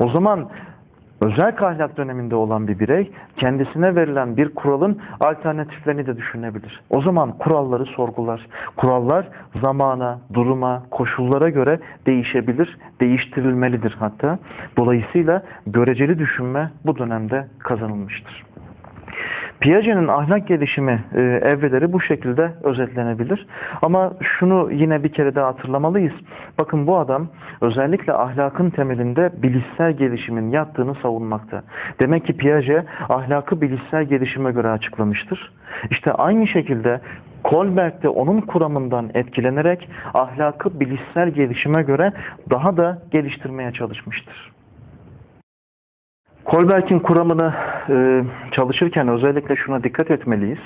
O zaman özel ahlak döneminde olan bir birey kendisine verilen bir kuralın alternatiflerini de düşünebilir. O zaman kuralları sorgular. Kurallar zamana, duruma, koşullara göre değişebilir, değiştirilmelidir hatta. Dolayısıyla göreceli düşünme bu dönemde kazanılmıştır. Piaget'in ahlak gelişimi e, evreleri bu şekilde özetlenebilir. Ama şunu yine bir kere daha hatırlamalıyız. Bakın bu adam özellikle ahlakın temelinde bilişsel gelişimin yattığını savunmakta. Demek ki Piaget ahlakı bilişsel gelişime göre açıklamıştır. İşte aynı şekilde Kolberg de onun kuramından etkilenerek ahlakı bilişsel gelişime göre daha da geliştirmeye çalışmıştır. Kolberg'in kuramını e, çalışırken özellikle şuna dikkat etmeliyiz.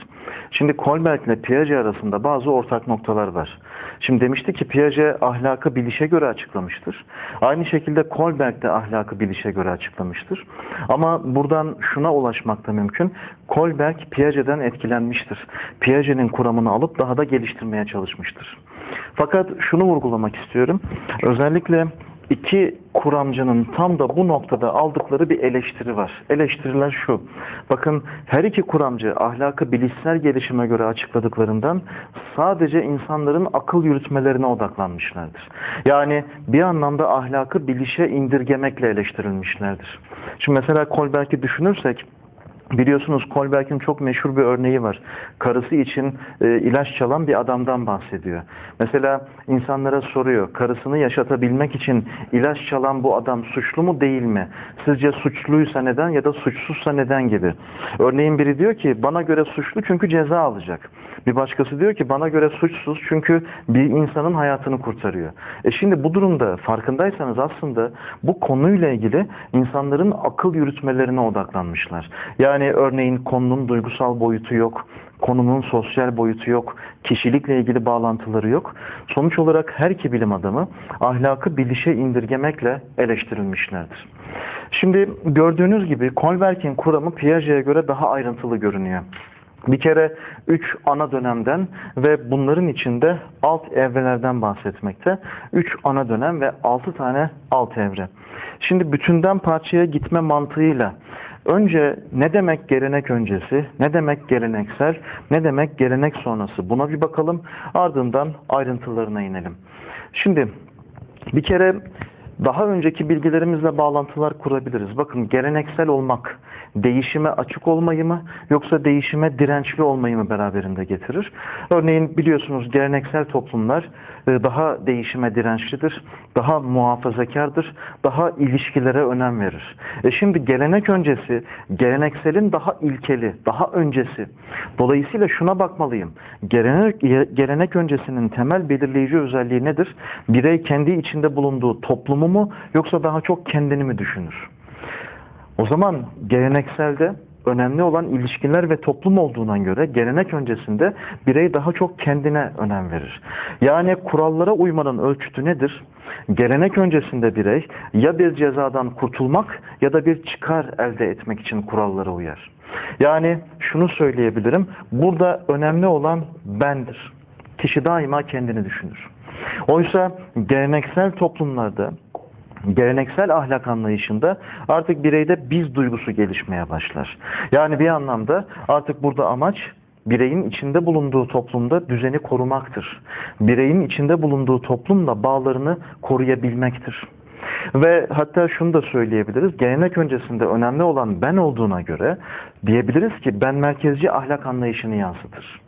Şimdi Kolberg ile Piaget arasında bazı ortak noktalar var. Şimdi demişti ki Piaget ahlakı bilişe göre açıklamıştır. Aynı şekilde Kolberg de ahlakı bilişe göre açıklamıştır. Ama buradan şuna ulaşmak da mümkün. Kolberg Piaget'den etkilenmiştir. Piaget'in kuramını alıp daha da geliştirmeye çalışmıştır. Fakat şunu vurgulamak istiyorum. Özellikle iki kuramcının tam da bu noktada aldıkları bir eleştiri var. Eleştiriler şu. Bakın her iki kuramcı ahlakı bilişsel gelişime göre açıkladıklarından sadece insanların akıl yürütmelerine odaklanmışlardır. Yani bir anlamda ahlakı bilişe indirgemekle eleştirilmişlerdir. Şimdi mesela Kolberg'i düşünürsek Biliyorsunuz Kolberg'in çok meşhur bir örneği var. Karısı için e, ilaç çalan bir adamdan bahsediyor. Mesela insanlara soruyor, karısını yaşatabilmek için ilaç çalan bu adam suçlu mu değil mi? Sizce suçluysa neden ya da suçsuzsa neden gibi. Örneğin biri diyor ki bana göre suçlu çünkü ceza alacak. Bir başkası diyor ki bana göre suçsuz çünkü bir insanın hayatını kurtarıyor. E şimdi bu durumda farkındaysanız aslında bu konuyla ilgili insanların akıl yürütmelerine odaklanmışlar. Yani örneğin konunun duygusal boyutu yok, konunun sosyal boyutu yok, kişilikle ilgili bağlantıları yok. Sonuç olarak her iki bilim adamı ahlakı bilişe indirgemekle eleştirilmişlerdir. Şimdi gördüğünüz gibi Kolberg'in kuramı Piaget'e göre daha ayrıntılı görünüyor. Bir kere üç ana dönemden ve bunların içinde alt evrelerden bahsetmekte. Üç ana dönem ve altı tane alt evre. Şimdi bütünden parçaya gitme mantığıyla önce ne demek gelenek öncesi, ne demek geleneksel, ne demek gelenek sonrası buna bir bakalım. Ardından ayrıntılarına inelim. Şimdi bir kere daha önceki bilgilerimizle bağlantılar kurabiliriz. Bakın geleneksel olmak değişime açık olmayı mı yoksa değişime dirençli olmayı mı beraberinde getirir? Örneğin biliyorsunuz geleneksel toplumlar e, daha değişime dirençlidir, daha muhafazakardır, daha ilişkilere önem verir. E şimdi gelenek öncesi, gelenekselin daha ilkeli, daha öncesi. Dolayısıyla şuna bakmalıyım. Gelenek, gelenek öncesinin temel belirleyici özelliği nedir? Birey kendi içinde bulunduğu toplumu mu yoksa daha çok kendini mi düşünür? O zaman gelenekselde önemli olan ilişkiler ve toplum olduğuna göre gelenek öncesinde birey daha çok kendine önem verir. Yani kurallara uymanın ölçütü nedir? Gelenek öncesinde birey ya bir cezadan kurtulmak ya da bir çıkar elde etmek için kurallara uyar. Yani şunu söyleyebilirim. Burada önemli olan bendir. Kişi daima kendini düşünür. Oysa geleneksel toplumlarda geleneksel ahlak anlayışında artık bireyde biz duygusu gelişmeye başlar. Yani bir anlamda artık burada amaç bireyin içinde bulunduğu toplumda düzeni korumaktır. Bireyin içinde bulunduğu toplumla bağlarını koruyabilmektir. Ve hatta şunu da söyleyebiliriz. Gelenek öncesinde önemli olan ben olduğuna göre diyebiliriz ki ben merkezci ahlak anlayışını yansıtır.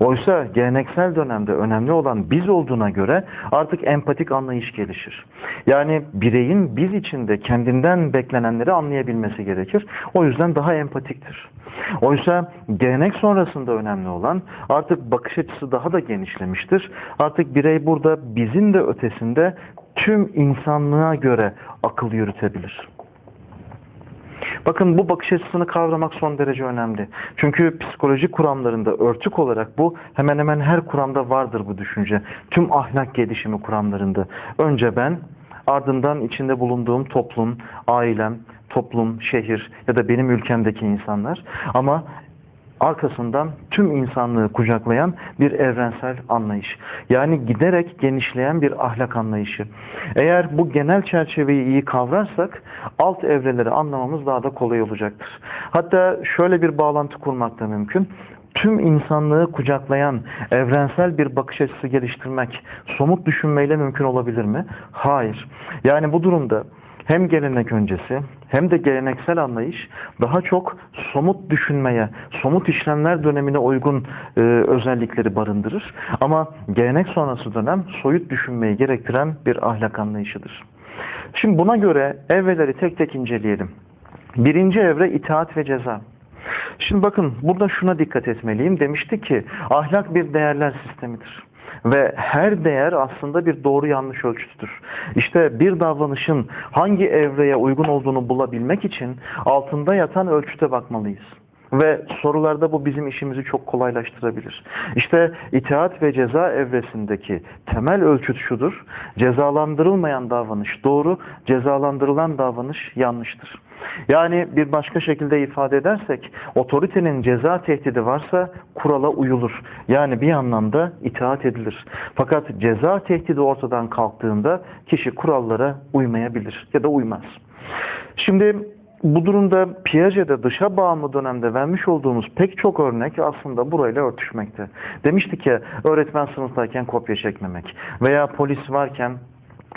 Oysa geleneksel dönemde önemli olan biz olduğuna göre artık empatik anlayış gelişir. Yani bireyin biz içinde kendinden beklenenleri anlayabilmesi gerekir. O yüzden daha empatiktir. Oysa gelenek sonrasında önemli olan artık bakış açısı daha da genişlemiştir. Artık birey burada bizim de ötesinde tüm insanlığa göre akıl yürütebilir. Bakın bu bakış açısını kavramak son derece önemli. Çünkü psikoloji kuramlarında örtük olarak bu hemen hemen her kuramda vardır bu düşünce. Tüm ahlak gelişimi kuramlarında. Önce ben, ardından içinde bulunduğum toplum, ailem, toplum, şehir ya da benim ülkemdeki insanlar. Ama arkasından tüm insanlığı kucaklayan bir evrensel anlayış. Yani giderek genişleyen bir ahlak anlayışı. Eğer bu genel çerçeveyi iyi kavrarsak alt evreleri anlamamız daha da kolay olacaktır. Hatta şöyle bir bağlantı kurmak da mümkün tüm insanlığı kucaklayan evrensel bir bakış açısı geliştirmek somut düşünmeyle mümkün olabilir mi? Hayır. Yani bu durumda hem gelenek öncesi hem de geleneksel anlayış daha çok somut düşünmeye, somut işlemler dönemine uygun e, özellikleri barındırır. Ama gelenek sonrası dönem soyut düşünmeyi gerektiren bir ahlak anlayışıdır. Şimdi buna göre evreleri tek tek inceleyelim. Birinci evre itaat ve ceza. Şimdi bakın burada şuna dikkat etmeliyim. Demişti ki ahlak bir değerler sistemidir. Ve her değer aslında bir doğru yanlış ölçütüdür. İşte bir davranışın hangi evreye uygun olduğunu bulabilmek için altında yatan ölçüte bakmalıyız. Ve sorularda bu bizim işimizi çok kolaylaştırabilir. İşte itaat ve ceza evresindeki temel ölçüt şudur. Cezalandırılmayan davranış doğru, cezalandırılan davranış yanlıştır. Yani bir başka şekilde ifade edersek otoritenin ceza tehdidi varsa kurala uyulur. Yani bir anlamda itaat edilir. Fakat ceza tehdidi ortadan kalktığında kişi kurallara uymayabilir ya da uymaz. Şimdi bu durumda Piaget'de dışa bağımlı dönemde vermiş olduğumuz pek çok örnek aslında burayla örtüşmekte. Demiştik ki öğretmen sınıftayken kopya çekmemek veya polis varken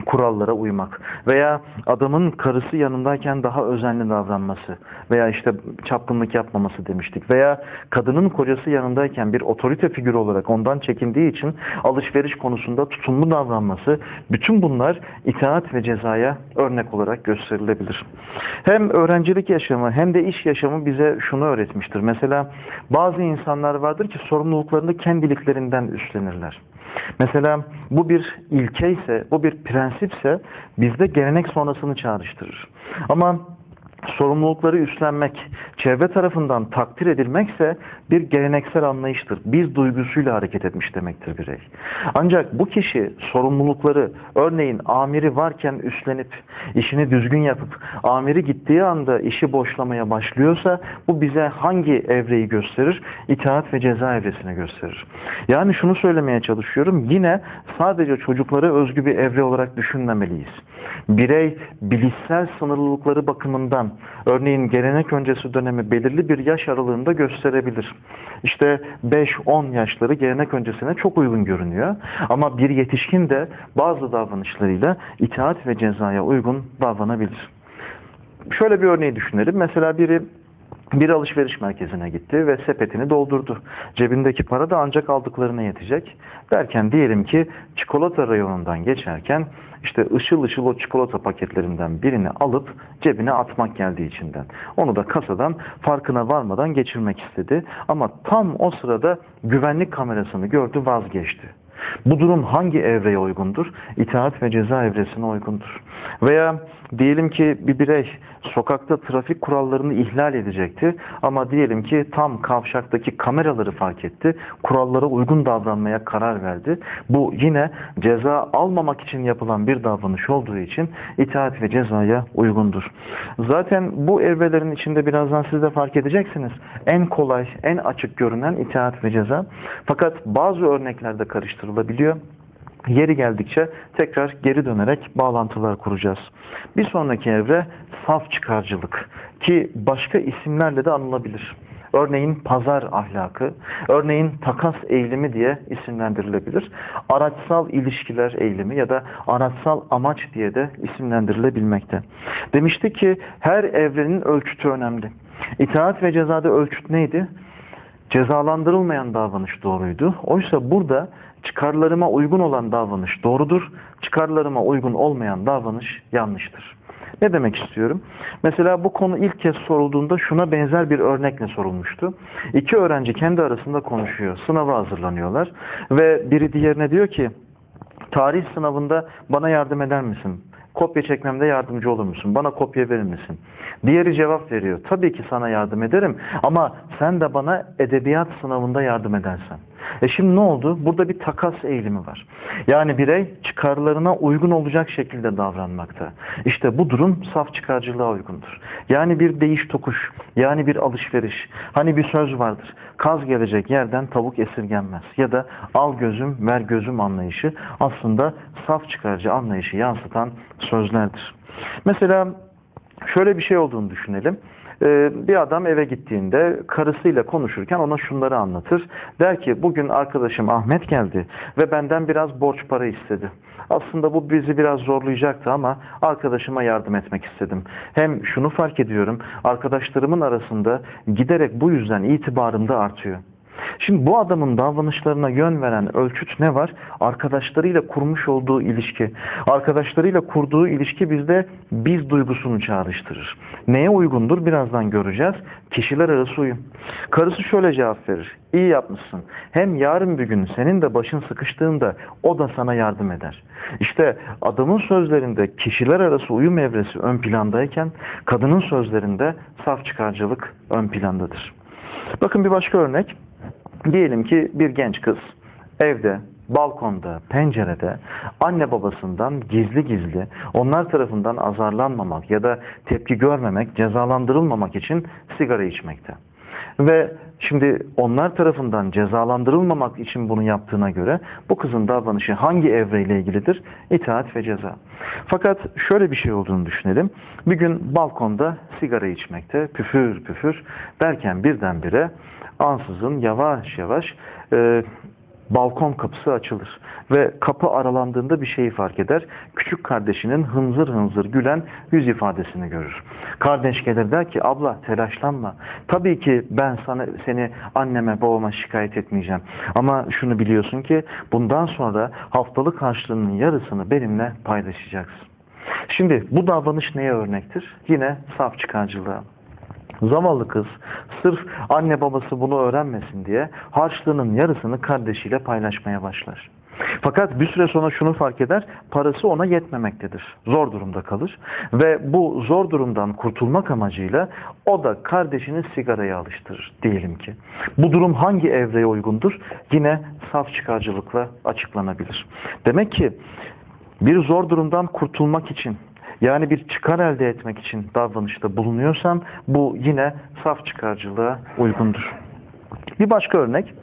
kurallara uymak veya adamın karısı yanındayken daha özenli davranması veya işte çapkınlık yapmaması demiştik veya kadının kocası yanındayken bir otorite figürü olarak ondan çekindiği için alışveriş konusunda tutumlu davranması bütün bunlar itaat ve cezaya örnek olarak gösterilebilir. Hem öğrencilik yaşamı hem de iş yaşamı bize şunu öğretmiştir. Mesela bazı insanlar vardır ki sorumluluklarını kendiliklerinden üstlenirler. Mesela bu bir ilke ise, bu bir prensipse bizde gelenek sonrasını çağrıştırır. Ama sorumlulukları üstlenmek, çevre tarafından takdir edilmekse bir geleneksel anlayıştır. Bir duygusuyla hareket etmiş demektir birey. Ancak bu kişi sorumlulukları, örneğin amiri varken üstlenip, işini düzgün yapıp, amiri gittiği anda işi boşlamaya başlıyorsa bu bize hangi evreyi gösterir? İtaat ve ceza evresini gösterir. Yani şunu söylemeye çalışıyorum, yine sadece çocuklara özgü bir evre olarak düşünmemeliyiz. Birey bilişsel sınırlılıkları bakımından örneğin gelenek öncesi dönemi belirli bir yaş aralığında gösterebilir. İşte 5-10 yaşları gelenek öncesine çok uygun görünüyor. Ama bir yetişkin de bazı davranışlarıyla itaat ve cezaya uygun davranabilir. Şöyle bir örneği düşünelim. Mesela biri bir alışveriş merkezine gitti ve sepetini doldurdu. Cebindeki para da ancak aldıklarına yetecek. Derken diyelim ki çikolata rayonundan geçerken işte ışıl ışıl o çikolata paketlerinden birini alıp cebine atmak geldi içinden. Onu da kasadan farkına varmadan geçirmek istedi. Ama tam o sırada güvenlik kamerasını gördü vazgeçti. Bu durum hangi evreye uygundur? İtaat ve ceza evresine uygundur. Veya diyelim ki bir birey sokakta trafik kurallarını ihlal edecekti ama diyelim ki tam kavşaktaki kameraları fark etti. Kurallara uygun davranmaya karar verdi. Bu yine ceza almamak için yapılan bir davranış olduğu için itaat ve cezaya uygundur. Zaten bu evrelerin içinde birazdan siz de fark edeceksiniz. En kolay, en açık görünen itaat ve ceza. Fakat bazı örneklerde karıştırılabiliyor. Yeri geldikçe tekrar geri dönerek bağlantılar kuracağız. Bir sonraki evre saf çıkarcılık ki başka isimlerle de anılabilir. Örneğin pazar ahlakı, örneğin takas eğilimi diye isimlendirilebilir. Araçsal ilişkiler eğilimi ya da araçsal amaç diye de isimlendirilebilmekte. Demiştik ki her evrenin ölçütü önemli. İtaat ve cezada ölçüt neydi? Cezalandırılmayan davranış doğruydu. Oysa burada çıkarlarıma uygun olan davranış doğrudur, çıkarlarıma uygun olmayan davranış yanlıştır. Ne demek istiyorum? Mesela bu konu ilk kez sorulduğunda şuna benzer bir örnekle sorulmuştu. İki öğrenci kendi arasında konuşuyor, sınava hazırlanıyorlar ve biri diğerine diyor ki tarih sınavında bana yardım eder misin? Kopya çekmemde yardımcı olur musun? Bana kopya verir misin? Diğeri cevap veriyor. Tabii ki sana yardım ederim ama sen de bana edebiyat sınavında yardım edersen. E şimdi ne oldu? Burada bir takas eğilimi var. Yani birey çıkarlarına uygun olacak şekilde davranmakta. İşte bu durum saf çıkarcılığa uygundur. Yani bir değiş tokuş, yani bir alışveriş. Hani bir söz vardır. Kaz gelecek yerden tavuk esirgenmez. Ya da al gözüm ver gözüm anlayışı aslında saf çıkarcı anlayışı yansıtan sözlerdir. Mesela şöyle bir şey olduğunu düşünelim. Ee, bir adam eve gittiğinde karısıyla konuşurken ona şunları anlatır. Der ki bugün arkadaşım Ahmet geldi ve benden biraz borç para istedi. Aslında bu bizi biraz zorlayacaktı ama arkadaşıma yardım etmek istedim. Hem şunu fark ediyorum arkadaşlarımın arasında giderek bu yüzden itibarım da artıyor. Şimdi bu adamın davranışlarına yön veren ölçüt ne var? Arkadaşlarıyla kurmuş olduğu ilişki. Arkadaşlarıyla kurduğu ilişki bizde biz duygusunu çağrıştırır. Neye uygundur? Birazdan göreceğiz. Kişiler arası uyum. Karısı şöyle cevap verir. İyi yapmışsın. Hem yarın bir gün senin de başın sıkıştığında o da sana yardım eder. İşte adamın sözlerinde kişiler arası uyum evresi ön plandayken kadının sözlerinde saf çıkarcılık ön plandadır. Bakın bir başka örnek. Diyelim ki bir genç kız evde, balkonda, pencerede anne babasından gizli gizli onlar tarafından azarlanmamak ya da tepki görmemek, cezalandırılmamak için sigara içmekte. Ve şimdi onlar tarafından cezalandırılmamak için bunu yaptığına göre bu kızın davranışı hangi evreyle ilgilidir? İtaat ve ceza. Fakat şöyle bir şey olduğunu düşünelim. Bir gün balkonda sigara içmekte, püfür püfür derken birdenbire ansızın yavaş yavaş e, balkon kapısı açılır ve kapı aralandığında bir şeyi fark eder. Küçük kardeşinin hınzır hınzır gülen yüz ifadesini görür. Kardeş gelir der ki abla telaşlanma. Tabii ki ben sana seni anneme babama şikayet etmeyeceğim. Ama şunu biliyorsun ki bundan sonra haftalık harçlığının yarısını benimle paylaşacaksın. Şimdi bu davranış neye örnektir? Yine saf çıkarcılığa. Zavallı kız sırf anne babası bunu öğrenmesin diye harçlığının yarısını kardeşiyle paylaşmaya başlar. Fakat bir süre sonra şunu fark eder, parası ona yetmemektedir. Zor durumda kalır ve bu zor durumdan kurtulmak amacıyla o da kardeşini sigaraya alıştırır diyelim ki. Bu durum hangi evreye uygundur? Yine saf çıkarcılıkla açıklanabilir. Demek ki bir zor durumdan kurtulmak için yani bir çıkar elde etmek için davranışta bulunuyorsam bu yine saf çıkarcılığa uygundur. Bir başka örnek.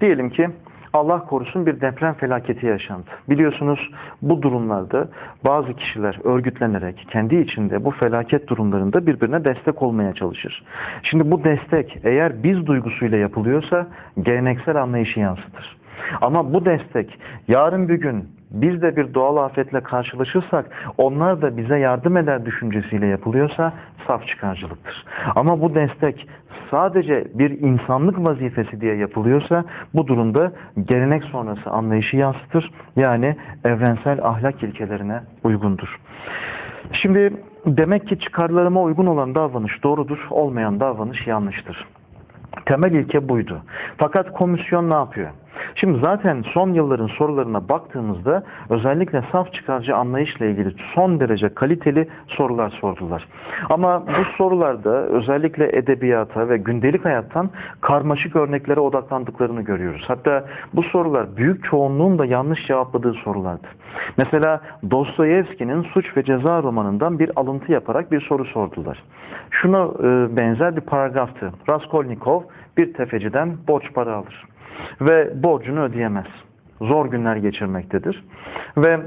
Diyelim ki Allah korusun bir deprem felaketi yaşandı. Biliyorsunuz bu durumlarda bazı kişiler örgütlenerek kendi içinde bu felaket durumlarında birbirine destek olmaya çalışır. Şimdi bu destek eğer biz duygusuyla yapılıyorsa geleneksel anlayışı yansıtır. Ama bu destek yarın bir gün biz de bir doğal afetle karşılaşırsak onlar da bize yardım eder düşüncesiyle yapılıyorsa saf çıkarcılıktır. Ama bu destek sadece bir insanlık vazifesi diye yapılıyorsa bu durumda gelenek sonrası anlayışı yansıtır. Yani evrensel ahlak ilkelerine uygundur. Şimdi demek ki çıkarlarıma uygun olan davranış doğrudur, olmayan davranış yanlıştır. Temel ilke buydu. Fakat komisyon ne yapıyor? Şimdi zaten son yılların sorularına baktığımızda özellikle saf çıkarcı anlayışla ilgili son derece kaliteli sorular sordular. Ama bu sorularda özellikle edebiyata ve gündelik hayattan karmaşık örneklere odaklandıklarını görüyoruz. Hatta bu sorular büyük çoğunluğun da yanlış cevapladığı sorulardı. Mesela Dostoyevski'nin Suç ve Ceza romanından bir alıntı yaparak bir soru sordular. Şuna e, benzer bir paragraftı. Raskolnikov bir tefeciden borç para alır ve borcunu ödeyemez. Zor günler geçirmektedir. Ve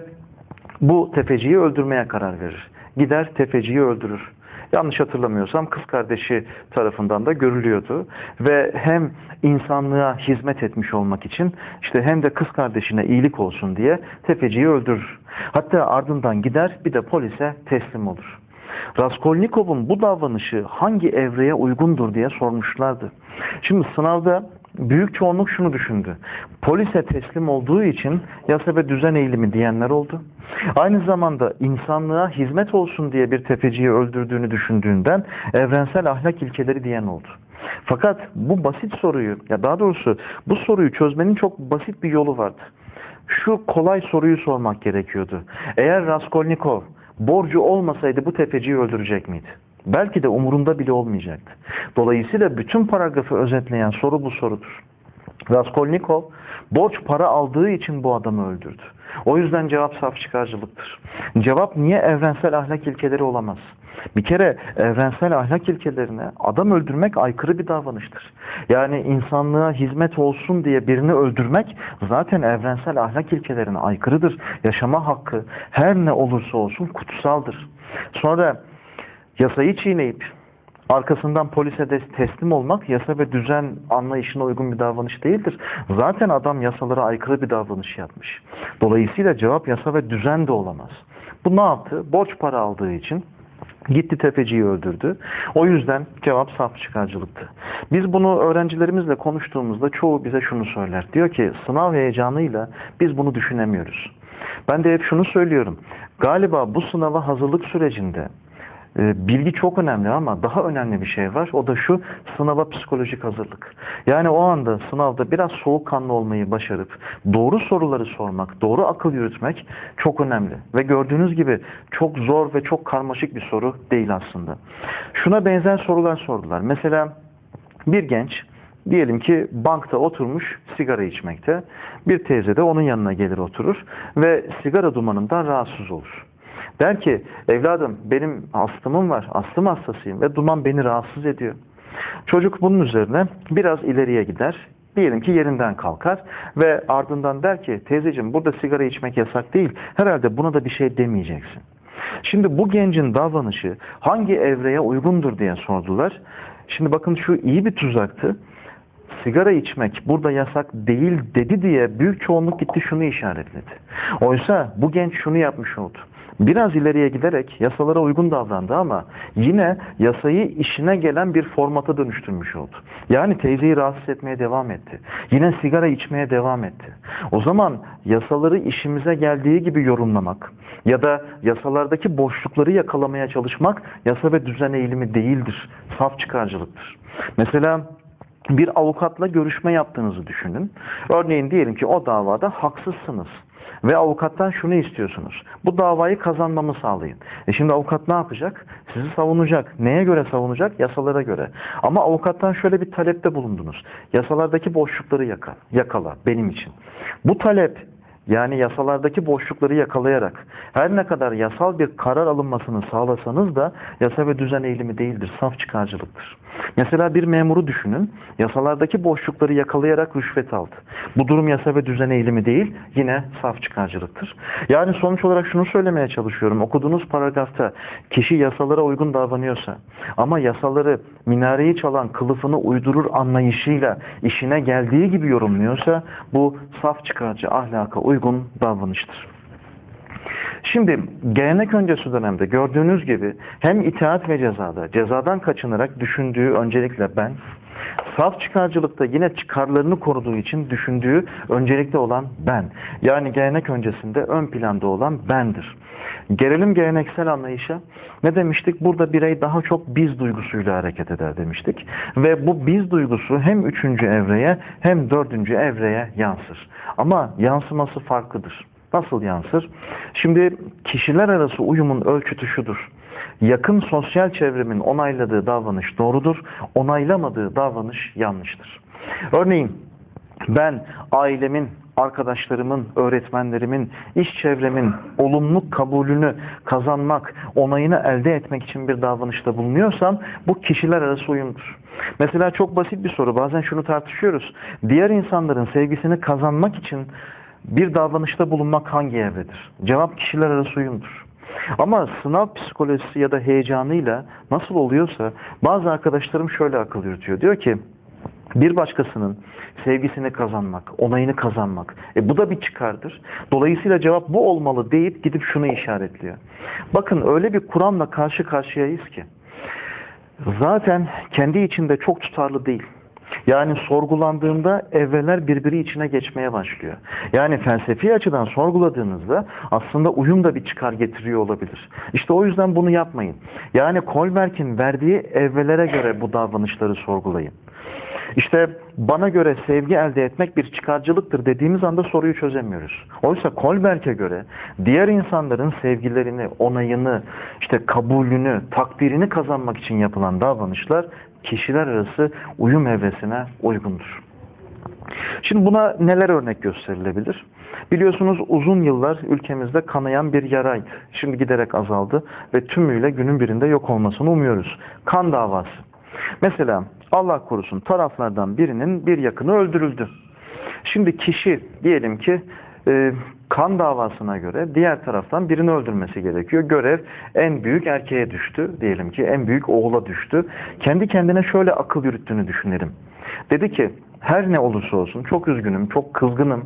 bu tefeciyi öldürmeye karar verir. Gider tefeciyi öldürür. Yanlış hatırlamıyorsam kız kardeşi tarafından da görülüyordu. Ve hem insanlığa hizmet etmiş olmak için işte hem de kız kardeşine iyilik olsun diye tefeciyi öldürür. Hatta ardından gider bir de polise teslim olur. Raskolnikov'un bu davranışı hangi evreye uygundur diye sormuşlardı. Şimdi sınavda büyük çoğunluk şunu düşündü. Polise teslim olduğu için yasa ve düzen eğilimi diyenler oldu. Aynı zamanda insanlığa hizmet olsun diye bir tefeciyi öldürdüğünü düşündüğünden evrensel ahlak ilkeleri diyen oldu. Fakat bu basit soruyu ya daha doğrusu bu soruyu çözmenin çok basit bir yolu vardı. Şu kolay soruyu sormak gerekiyordu. Eğer Raskolnikov borcu olmasaydı bu tefeciyi öldürecek miydi? Belki de umurunda bile olmayacaktı. Dolayısıyla bütün paragrafı özetleyen soru bu sorudur. Raskolnikov borç para aldığı için bu adamı öldürdü. O yüzden cevap saf çıkarcılıktır. Cevap niye evrensel ahlak ilkeleri olamaz? Bir kere evrensel ahlak ilkelerine adam öldürmek aykırı bir davranıştır. Yani insanlığa hizmet olsun diye birini öldürmek zaten evrensel ahlak ilkelerine aykırıdır. Yaşama hakkı her ne olursa olsun kutsaldır. Sonra yasayı çiğneyip arkasından polise de teslim olmak yasa ve düzen anlayışına uygun bir davranış değildir. Zaten adam yasalara aykırı bir davranış yapmış. Dolayısıyla cevap yasa ve düzen de olamaz. Bu ne yaptı? Borç para aldığı için Gitti tefeciyi öldürdü. O yüzden cevap saf çıkarcılıktı. Biz bunu öğrencilerimizle konuştuğumuzda çoğu bize şunu söyler. Diyor ki sınav heyecanıyla biz bunu düşünemiyoruz. Ben de hep şunu söylüyorum. Galiba bu sınava hazırlık sürecinde bilgi çok önemli ama daha önemli bir şey var. O da şu sınava psikolojik hazırlık. Yani o anda sınavda biraz soğukkanlı olmayı başarıp doğru soruları sormak, doğru akıl yürütmek çok önemli. Ve gördüğünüz gibi çok zor ve çok karmaşık bir soru değil aslında. Şuna benzer sorular sordular. Mesela bir genç diyelim ki bankta oturmuş sigara içmekte. Bir teyze de onun yanına gelir oturur ve sigara dumanından rahatsız olur. Der ki evladım benim astımım var, astım hastasıyım ve duman beni rahatsız ediyor. Çocuk bunun üzerine biraz ileriye gider. Diyelim ki yerinden kalkar ve ardından der ki teyzeciğim burada sigara içmek yasak değil. Herhalde buna da bir şey demeyeceksin. Şimdi bu gencin davranışı hangi evreye uygundur diye sordular. Şimdi bakın şu iyi bir tuzaktı. Sigara içmek burada yasak değil dedi diye büyük çoğunluk gitti şunu işaretledi. Oysa bu genç şunu yapmış oldu biraz ileriye giderek yasalara uygun davrandı ama yine yasayı işine gelen bir formata dönüştürmüş oldu. Yani teyzeyi rahatsız etmeye devam etti. Yine sigara içmeye devam etti. O zaman yasaları işimize geldiği gibi yorumlamak ya da yasalardaki boşlukları yakalamaya çalışmak yasa ve düzen eğilimi değildir. Saf çıkarcılıktır. Mesela bir avukatla görüşme yaptığınızı düşünün. Örneğin diyelim ki o davada haksızsınız. Ve avukattan şunu istiyorsunuz. Bu davayı kazanmamı sağlayın. E şimdi avukat ne yapacak? Sizi savunacak. Neye göre savunacak? Yasalara göre. Ama avukattan şöyle bir talepte bulundunuz. Yasalardaki boşlukları yakala, yakala benim için. Bu talep yani yasalardaki boşlukları yakalayarak her ne kadar yasal bir karar alınmasını sağlasanız da yasa ve düzen eğilimi değildir, saf çıkarcılıktır. Mesela bir memuru düşünün, yasalardaki boşlukları yakalayarak rüşvet aldı. Bu durum yasa ve düzen eğilimi değil, yine saf çıkarcılıktır. Yani sonuç olarak şunu söylemeye çalışıyorum. Okuduğunuz paragrafta kişi yasalara uygun davranıyorsa ama yasaları minareyi çalan kılıfını uydurur anlayışıyla işine geldiği gibi yorumluyorsa bu saf çıkarcı ahlaka uygun davranıştır. Şimdi gelenek öncesi dönemde gördüğünüz gibi hem itaat ve cezada cezadan kaçınarak düşündüğü öncelikle ben, saf çıkarcılıkta yine çıkarlarını koruduğu için düşündüğü öncelikli olan ben. Yani gelenek öncesinde ön planda olan bendir. Gelelim geleneksel anlayışa. Ne demiştik? Burada birey daha çok biz duygusuyla hareket eder demiştik. Ve bu biz duygusu hem üçüncü evreye hem dördüncü evreye yansır. Ama yansıması farklıdır. Nasıl yansır? Şimdi kişiler arası uyumun ölçütü şudur. Yakın sosyal çevremin onayladığı davranış doğrudur, onaylamadığı davranış yanlıştır. Örneğin ben ailemin, arkadaşlarımın, öğretmenlerimin, iş çevremin olumlu kabulünü kazanmak, onayını elde etmek için bir davranışta bulunuyorsam bu kişiler arası uyumdur. Mesela çok basit bir soru. Bazen şunu tartışıyoruz. Diğer insanların sevgisini kazanmak için bir davranışta bulunmak hangi evredir? Cevap kişiler arası uyumdur. Ama sınav psikolojisi ya da heyecanıyla nasıl oluyorsa bazı arkadaşlarım şöyle akıl yürütüyor. Diyor ki bir başkasının sevgisini kazanmak, onayını kazanmak. E bu da bir çıkardır. Dolayısıyla cevap bu olmalı deyip gidip şunu işaretliyor. Bakın öyle bir Kur'an'la karşı karşıyayız ki zaten kendi içinde çok tutarlı değil. Yani sorgulandığında evreler birbiri içine geçmeye başlıyor. Yani felsefi açıdan sorguladığınızda aslında uyum da bir çıkar getiriyor olabilir. İşte o yüzden bunu yapmayın. Yani Kolberg'in verdiği evrelere göre bu davranışları sorgulayın. İşte bana göre sevgi elde etmek bir çıkarcılıktır dediğimiz anda soruyu çözemiyoruz. Oysa Kolberg'e göre diğer insanların sevgilerini, onayını, işte kabulünü, takdirini kazanmak için yapılan davranışlar kişiler arası uyum evresine uygundur. Şimdi buna neler örnek gösterilebilir? Biliyorsunuz uzun yıllar ülkemizde kanayan bir yaray şimdi giderek azaldı ve tümüyle günün birinde yok olmasını umuyoruz. Kan davası. Mesela Allah korusun taraflardan birinin bir yakını öldürüldü. Şimdi kişi diyelim ki e, kan davasına göre diğer taraftan birini öldürmesi gerekiyor. Görev en büyük erkeğe düştü. Diyelim ki en büyük oğula düştü. Kendi kendine şöyle akıl yürüttüğünü düşünelim. Dedi ki her ne olursa olsun çok üzgünüm, çok kızgınım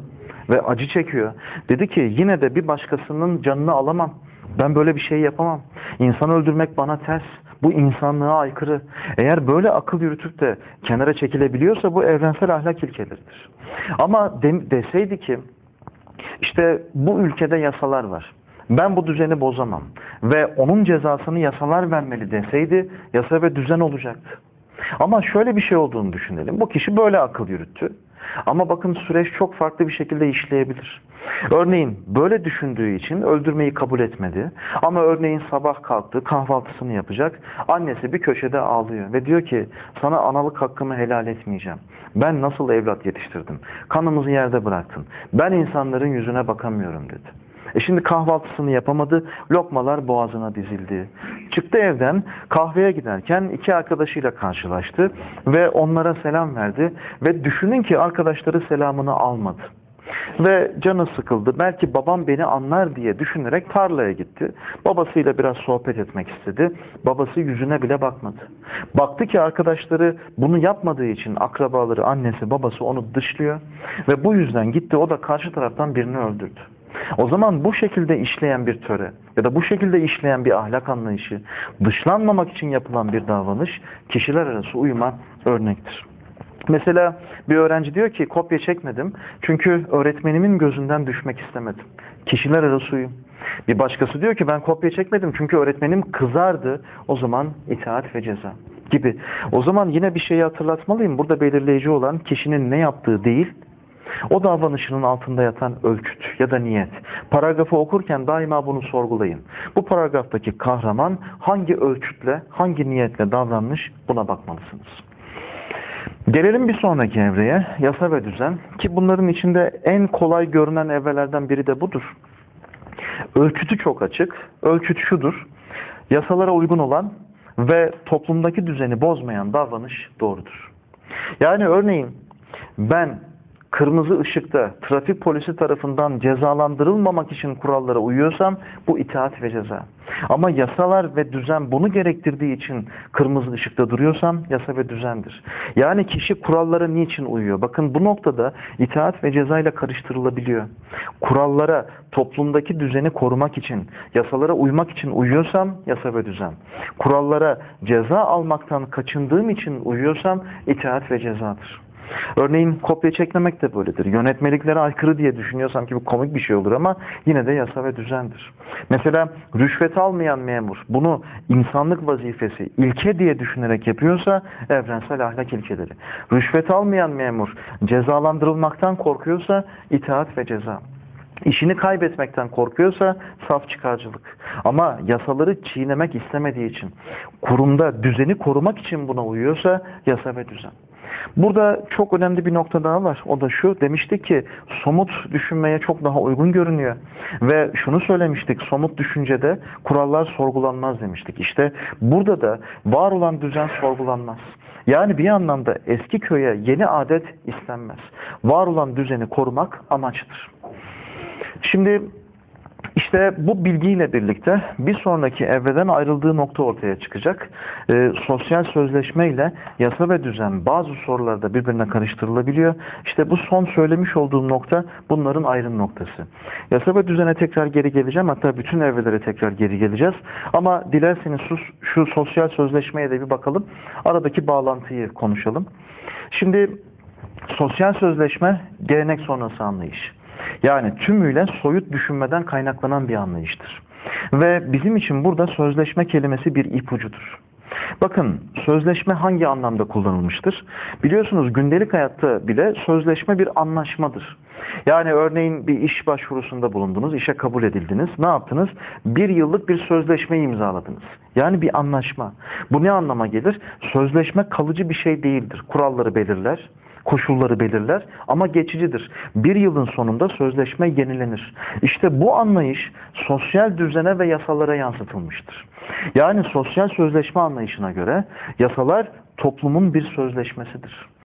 ve acı çekiyor. Dedi ki yine de bir başkasının canını alamam. Ben böyle bir şey yapamam. İnsan öldürmek bana ters. Bu insanlığa aykırı. Eğer böyle akıl yürütüp de kenara çekilebiliyorsa bu evrensel ahlak ilkeleridir. Ama de, deseydi ki işte bu ülkede yasalar var. Ben bu düzeni bozamam. Ve onun cezasını yasalar vermeli deseydi yasa ve düzen olacaktı. Ama şöyle bir şey olduğunu düşünelim. Bu kişi böyle akıl yürüttü. Ama bakın süreç çok farklı bir şekilde işleyebilir. Örneğin böyle düşündüğü için öldürmeyi kabul etmedi. Ama örneğin sabah kalktı kahvaltısını yapacak. Annesi bir köşede ağlıyor ve diyor ki sana analık hakkımı helal etmeyeceğim. Ben nasıl evlat yetiştirdim? Kanımızı yerde bıraktın. Ben insanların yüzüne bakamıyorum dedi. E şimdi kahvaltısını yapamadı, lokmalar boğazına dizildi. Çıktı evden, kahveye giderken iki arkadaşıyla karşılaştı ve onlara selam verdi. Ve düşünün ki arkadaşları selamını almadı. Ve canı sıkıldı. Belki babam beni anlar diye düşünerek tarlaya gitti. Babasıyla biraz sohbet etmek istedi. Babası yüzüne bile bakmadı. Baktı ki arkadaşları bunu yapmadığı için akrabaları, annesi, babası onu dışlıyor. Ve bu yüzden gitti o da karşı taraftan birini öldürdü. O zaman bu şekilde işleyen bir töre ya da bu şekilde işleyen bir ahlak anlayışı, dışlanmamak için yapılan bir davranış kişiler arası uyuma örnektir. Mesela bir öğrenci diyor ki kopya çekmedim çünkü öğretmenimin gözünden düşmek istemedim. Kişiler arası uyum. Bir başkası diyor ki ben kopya çekmedim çünkü öğretmenim kızardı. O zaman itaat ve ceza gibi. O zaman yine bir şeyi hatırlatmalıyım. Burada belirleyici olan kişinin ne yaptığı değil, o davranışının altında yatan ölçüt ya da niyet. Paragrafı okurken daima bunu sorgulayın. Bu paragraftaki kahraman hangi ölçütle, hangi niyetle davranmış buna bakmalısınız. Gelelim bir sonraki evreye, yasa ve düzen. Ki bunların içinde en kolay görünen evrelerden biri de budur. Ölçütü çok açık. Ölçüt şudur. Yasalara uygun olan ve toplumdaki düzeni bozmayan davranış doğrudur. Yani örneğin ben kırmızı ışıkta trafik polisi tarafından cezalandırılmamak için kurallara uyuyorsam bu itaat ve ceza. Ama yasalar ve düzen bunu gerektirdiği için kırmızı ışıkta duruyorsam yasa ve düzendir. Yani kişi kurallara niçin uyuyor? Bakın bu noktada itaat ve ceza ile karıştırılabiliyor. Kurallara, toplumdaki düzeni korumak için, yasalara uymak için uyuyorsam yasa ve düzen. Kurallara ceza almaktan kaçındığım için uyuyorsam itaat ve cezadır. Örneğin kopya çekmemek de böyledir. Yönetmeliklere aykırı diye düşünüyorsam ki bu komik bir şey olur ama yine de yasa ve düzendir. Mesela rüşvet almayan memur bunu insanlık vazifesi, ilke diye düşünerek yapıyorsa evrensel ahlak ilkeleri. Rüşvet almayan memur cezalandırılmaktan korkuyorsa itaat ve ceza. İşini kaybetmekten korkuyorsa saf çıkarcılık. Ama yasaları çiğnemek istemediği için, kurumda düzeni korumak için buna uyuyorsa yasa ve düzen. Burada çok önemli bir nokta daha var. O da şu. Demiştik ki somut düşünmeye çok daha uygun görünüyor. Ve şunu söylemiştik. Somut düşüncede kurallar sorgulanmaz demiştik. İşte burada da var olan düzen sorgulanmaz. Yani bir anlamda eski köye yeni adet istenmez. Var olan düzeni korumak amaçtır. Şimdi işte bu bilgiyle birlikte bir sonraki evreden ayrıldığı nokta ortaya çıkacak. E, sosyal sözleşme ile yasa ve düzen bazı sorularda birbirine karıştırılabiliyor. İşte bu son söylemiş olduğum nokta bunların ayrım noktası. Yasa ve düzene tekrar geri geleceğim. Hatta bütün evrelere tekrar geri geleceğiz. Ama dilerseniz şu, şu sosyal sözleşmeye de bir bakalım. Aradaki bağlantıyı konuşalım. Şimdi sosyal sözleşme gelenek sonrası anlayış. Yani tümüyle soyut düşünmeden kaynaklanan bir anlayıştır. Ve bizim için burada sözleşme kelimesi bir ipucudur. Bakın sözleşme hangi anlamda kullanılmıştır? Biliyorsunuz gündelik hayatta bile sözleşme bir anlaşmadır. Yani örneğin bir iş başvurusunda bulundunuz, işe kabul edildiniz. Ne yaptınız? Bir yıllık bir sözleşme imzaladınız. Yani bir anlaşma. Bu ne anlama gelir? Sözleşme kalıcı bir şey değildir. Kuralları belirler, koşulları belirler ama geçicidir. Bir yılın sonunda sözleşme yenilenir. İşte bu anlayış sosyal düzene ve yasalara yansıtılmıştır. Yani sosyal sözleşme anlayışına göre yasalar toplumun bir sözleşmesidir.